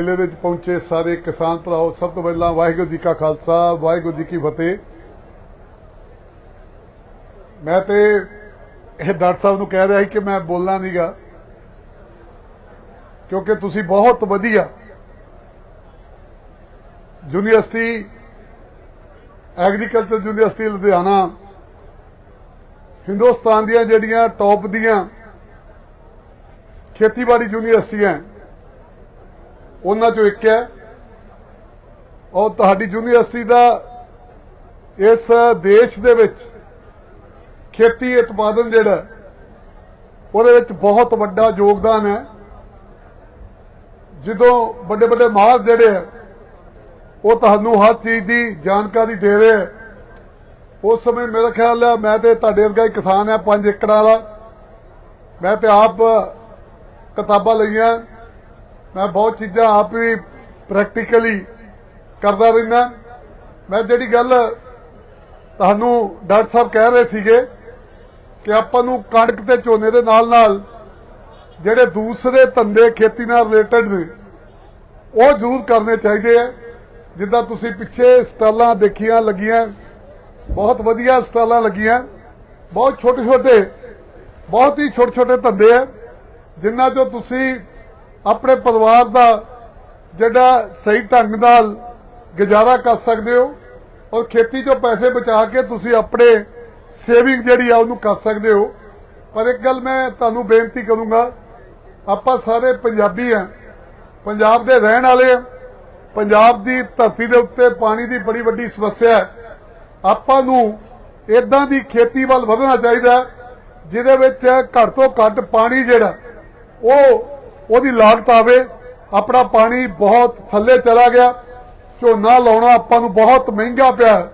ਮੇਲੇ ਵਿੱਚ ਪਹੁੰਚੇ ਸਾਰੇ ਕਿਸਾਨ ਭਰਾਓ, ਸਭ ਤੋਂ ਪਹਿਲਾਂ ਵਾਹਿਗੁਰੂ ਜੀ ਕਾ ਖਾਲਸਾ, ਵਾਹਿਗੁਰੂ ਜੀ ਕੀ ਫਤਿਹ। ਮੈਂ ਤੇ ਇਹ ਡਾਕਟਰ ਸਾਹਿਬ ਨੂੰ ਕਹਿ ਰਿਹਾ ਸੀ ਕਿ ਮੈਂ ਬੋਲਣਾ ਨਹੀਂਗਾ ਕਿਉਂਕਿ ਤੁਸੀਂ ਬਹੁਤ ਵਧੀਆ university, agriculture university Ludhiana, Hindustan ਦੀਆਂ ਜਿਹੜੀਆਂ ਟੌਪ ਦੀਆਂ ਖੇਤੀਬਾੜੀ ਯੂਨੀਵਰਸਿਟੀਆਂ ਉਹਨਾਂ ਚੋਂ ਇੱਕ ਹੈ। ਔਰ ਤੁਹਾਡੀ ਯੂਨੀਵਰਸਿਟੀ ਦਾ ਇਸ ਦੇਸ਼ ਦੇ ਵਿੱਚ ਖੇਤੀ ਉਤਪਾਦਨ ਜਿਹੜਾ, ਉਹਦੇ ਵਿੱਚ ਬਹੁਤ ਵੱਡਾ ਯੋਗਦਾਨ ਹੈ। ਜਦੋਂ ਵੱਡੇ ਵੱਡੇ ਮਾਹਰ ਜਿਹੜੇ ਹੈ, ਉਹ ਤੁਹਾਨੂੰ ਹਰ ਚੀਜ਼ ਦੀ ਜਾਣਕਾਰੀ ਦੇ ਰਹੇ ਹੈ। ਉਸ ਸਮੇਂ ਮੇਰਾ ਖਿਆਲ ਹੈ, ਮੈਂ ਤੇ ਤੁਹਾਡੇ ਵਰਗਾ ਹੀ ਕਿਸਾਨ ਹੈ 5 ਏਕੜਾਂ ਵਾਲਾ। ਮੈਂ ਤੇ ਆਪ ਕਿਤਾਬਾਂ ਲਈਆਂ। ਮੈਂ ਬਹੁਤ ਚੀਜ਼ਾਂ ਆਪ ਵੀ ਪ੍ਰੈਕਟੀਕਲੀ ਕਰਦਾ ਰਹਿੰਦਾ। ਮੈਂ ਜਿਹੜੀ ਗੱਲ ਤੁਹਾਨੂੰ ਡਾਕਟਰ ਸਾਹਿਬ ਕਹਿ ਰਹੇ ਸੀਗੇ ਕਿ ਆਪਾਂ ਨੂੰ ਕਣਕ ਤੇ ਝੋਨੇ ਦੇ ਨਾਲ ਨਾਲ ਜਿਹੜੇ ਦੂਸਰੇ ਧੰਦੇ ਖੇਤੀ ਨਾਲ ਰਿਲੇਟਡ ਨੇ, ਉਹ ਜ਼ਰੂਰ ਕਰਨੇ ਚਾਹੀਦੇ ਆ। ਜਿੱਦਾਂ ਤੁਸੀਂ ਪਿੱਛੇ ਸਟਾਲਾਂ ਦੇਖੀਆਂ ਲੱਗੀਆਂ, ਬਹੁਤ ਵਧੀਆ ਸਟਾਲਾਂ ਲੱਗੀਆਂ। ਬਹੁਤ ਛੋਟੇ ਛੋਟੇ ਬਹੁਤ ਹੀ ਛੋਟੇ ਛੋਟੇ ਧੰਦੇ ਆ ਜਿਨ੍ਹਾਂ ਚੋਂ ਤੁਸੀਂ ਆਪਣੇ ਪਰਿਵਾਰ ਦਾ ਜਿਹੜਾ ਸਹੀ ਢੰਗ ਨਾਲ ਗੁਜ਼ਾਰਾ ਕਰ ਸਕਦੇ ਹੋ ਔਰ ਖੇਤੀ ਚੋਂ ਪੈਸੇ ਬਚਾ ਕੇ ਤੁਸੀਂ ਆਪਣੇ ਸੇਵਿੰਗ ਜਿਹੜੀ ਆ ਉਹਨੂੰ ਕਰ ਸਕਦੇ ਹੋ। ਪਰ ਇੱਕ ਗੱਲ ਮੈਂ ਤੁਹਾਨੂੰ ਬੇਨਤੀ ਕਰੂੰਗਾ, ਆਪਾਂ ਸਾਰੇ ਪੰਜਾਬੀ ਆ, ਪੰਜਾਬ ਦੇ ਰਹਿਣ ਵਾਲੇ ਆ, ਪੰਜਾਬ ਦੀ ਧਰਤੀ ਦੇ ਉੱਤੇ ਪਾਣੀ ਦੀ ਬੜੀ ਵੱਡੀ ਸਮੱਸਿਆ ਹੈ। ਆਪਾਂ ਨੂੰ ਇਦਾਂ ਦੀ ਖੇਤੀ ਵੱਲ ਵਧਣਾ ਚਾਹੀਦਾ, ਜਿਹਦੇ ਵਿੱਚ ਘੱਟ ਤੋਂ ਘੱਟ ਪਾਣੀ ਜਿਹੜਾ, ਉਹ ਉਹਦੀ ਲਾਗਤ ਆਵੇ ਆਪਣਾ ਪਾਣੀ ਬਹੁਤ ਥੱਲੇ ਚਲਾ ਗਿਆ, ਝੋਨਾ ਲਾਉਣਾ ਆਪਾਂ ਨੂੰ ਬਹੁਤ ਮਹਿੰਗਾ ਪਿਆ।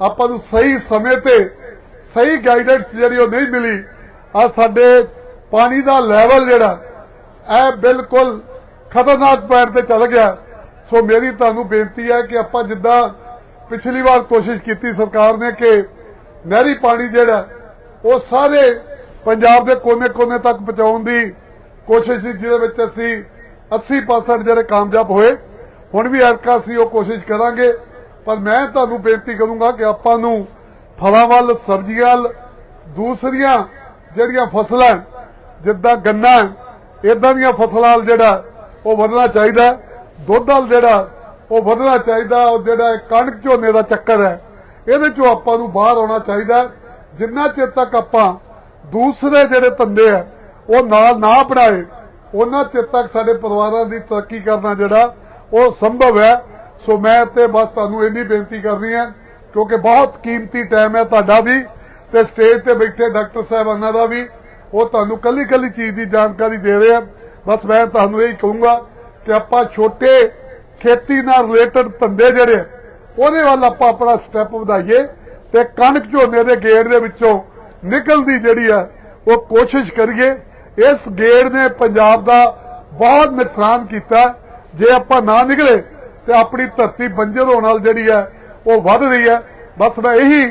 ਆਪਾਂ ਨੂੰ ਸਹੀ ਸਮੇਂ ਤੇ ਸਹੀ ਗਾਈਡੈਂਸ ਜਿਹੜੀ ਉਹ ਨਹੀਂ ਮਿਲੀ। ਆ ਸਾਡੇ ਪਾਣੀ ਦਾ ਲੈਵਲ ਜਿਹੜਾ, ਇਹ ਬਿਲਕੁਲ ਖਤਰਨਾਕ ਪੈਰ ਤੇ ਚੱਲ ਗਿਆ। ਸੋ ਮੇਰੀ ਤੁਹਾਨੂੰ ਬੇਨਤੀ ਹੈ ਕਿ ਆਪਾਂ ਜਿੱਦਾਂ ਪਿਛਲੀ ਵਾਰ ਕੋਸ਼ਿਸ਼ ਕੀਤੀ ਸਰਕਾਰ ਨੇ ਕਿ ਨਹਿਰੀ ਪਾਣੀ ਜਿਹੜਾ, ਉਹ ਸਾਰੇ ਪੰਜਾਬ ਦੇ ਕੋਨੇ-ਕੋਨੇ ਤੱਕ ਪਹੁੰਚਾਉਣ ਦੀ ਕੋਸ਼ਿਸ਼ ਸੀ, ਜਿਹਦੇ ਵਿੱਚ ਅਸੀਂ 80% ਜਿਹੜੇ ਕਾਮਯਾਬ ਹੋਏ, ਹੁਣ ਵੀ ਅਰਕਾ ਸੀ ਉਹ ਕੋਸ਼ਿਸ਼ ਕਰਾਂਗੇ। ਪਰ ਮੈਂ ਤੁਹਾਨੂੰ ਬੇਨਤੀ ਕਰੂੰਗਾ ਕਿ ਆਪਾਂ ਨੂੰ ਫਲਾਂ ਵੱਲ, ਸਬਜ਼ੀਆਂ ਵੱਲ, ਦੂਸਰੀਆਂ ਜਿਹੜੀਆਂ ਫਸਲਾਂ ਜਿੱਦਾਂ ਗੰਨਾ ਇਦਾਂ ਦੀਆਂ ਫਸਲਾਂ ਵੱਲ ਜਿਹੜਾ ਉਹ ਵਧਣਾ ਚਾਹੀਦਾ ਦੁੱਧ ਵੱਲ ਜਿਹੜਾ ਉਹ ਵਧਣਾ ਚਾਹੀਦਾ ਉਹ ਜਿਹੜਾ ਕਣਕ ਝੋਨੇ ਦਾ ਚੱਕਰ ਹੈ, ਇਹਦੇ ਚੋਂ ਆਪਾਂ ਨੂੰ ਬਾਹਰ ਆਉਣਾ ਚਾਹੀਦਾ ਜਿੰਨਾ ਚਿਰ ਤੱਕ ਆਪਾਂ ਦੂਸਰੇ ਜਿਹੜੇ ਧੰਦੇ ਆ ਉਹ ਨਾਲ ਨਾ ਬਣਾਏ। ਉਹਨਾਂ ਚਿਰ ਤੱਕ ਸਾਡੇ ਪਰਿਵਾਰਾਂ ਦੀ ਤਰੱਕੀ ਕਰਨਾ ਜਿਹੜਾ ਉਹ ਸੰਭਵ ਹੈ। ਸੋ ਮੈਂ ਤੇ ਬਸ ਤੁਹਾਨੂੰ ਇੰਨੀ ਬੇਨਤੀ ਕਰਨੀ ਹੈ, ਕਿਉਂਕਿ ਬਹੁਤ ਕੀਮਤੀ ਟਾਈਮ ਹੈ ਤੁਹਾਡਾ ਵੀ ਤੇ ਸਟੇਜ ਤੇ ਬੈਠੇ ਡਾਕਟਰ ਸਾਹਿਬਾਨਾਂ ਦਾ ਵੀ। ਉਹ ਤੁਹਾਨੂੰ ਕੱਲੀ ਕੱਲੀ ਚੀਜ਼ ਦੀ ਜਾਣਕਾਰੀ ਦੇ ਰਹੇ ਆ ਬਸ ਮੈਂ ਤੁਹਾਨੂੰ ਇਹ ਕਹੂੰਗਾ ਕਿ ਆਪਾਂ ਛੋਟੇ ਖੇਤੀ ਨਾਲ ਰਿਲੇਟਡ ਧੰਦੇ ਜਿਹੜੇ ਉਹਦੇ ਵੱਲ ਆਪਾਂ ਆਪਣਾ ਸਟੈਪ ਵਧਾਈਏ ਤੇ ਕਣਕ ਝੋਨੇ ਦੇ ਗੇੜ ਦੇ ਵਿੱਚੋਂ ਨਿਕਲਦੀ ਜਿਹੜੀ ਆ, ਉਹ ਕੋਸ਼ਿਸ਼ ਕਰੀਏ ਇਸ ਗੇੜ ਨੇ ਪੰਜਾਬ ਦਾ ਬਹੁਤ ਨੁਕਸਾਨ ਕੀਤਾ। ਜੇ ਆਪਾਂ ਨਾ ਨਿਕਲੇ ਤੇ ਆਪਣੀ ਧਰਤੀ ਬੰਜਰ ਹੋਣ ਨਾਲ ਜਿਹੜੀ ਹੈ ਉਹ ਵੱਧ ਰਹੀ ਹੈ। ਬਸ ਮੈਂ ਇਹੀ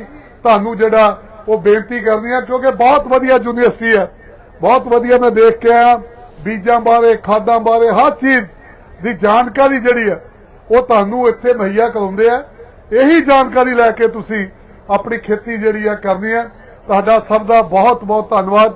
ਤੁਹਾਨੂੰ ਜਿਹੜਾ ਉਹ ਬੇਨਤੀ ਕਰਦੀ ਹਾਂ, ਕਿਉਂਕਿ ਬਹੁਤ ਵਧੀਆ ਯੂਨੀਵਰਸਿਟੀ ਹੈ। ਬਹੁਤ ਵਧੀਆ ਮੈਂ ਦੇਖ ਕੇ ਆਇਆ। ਬੀਜਾਂ ਬਾਰੇ, ਖਾਦਾਂ ਬਾਰੇ, ਹਰ ਚੀਜ਼ ਦੀ ਜਾਣਕਾਰੀ ਜਿਹੜੀ ਹੈ, ਉਹ ਤੁਹਾਨੂੰ ਇੱਥੇ ਮੁਹੱਈਆ ਕਰਾਉਂਦੇ ਆ। ਇਹੀ ਜਾਣਕਾਰੀ ਲੈ ਕੇ ਤੁਸੀਂ ਆਪਣੀ ਖੇਤੀ ਜਿਹੜੀ ਆ ਕਰਨੀ ਹੈ। ਤੁਹਾਡਾ ਸਭ ਦਾ ਬਹੁਤ ਬਹੁਤ ਧੰਨਵਾਦ।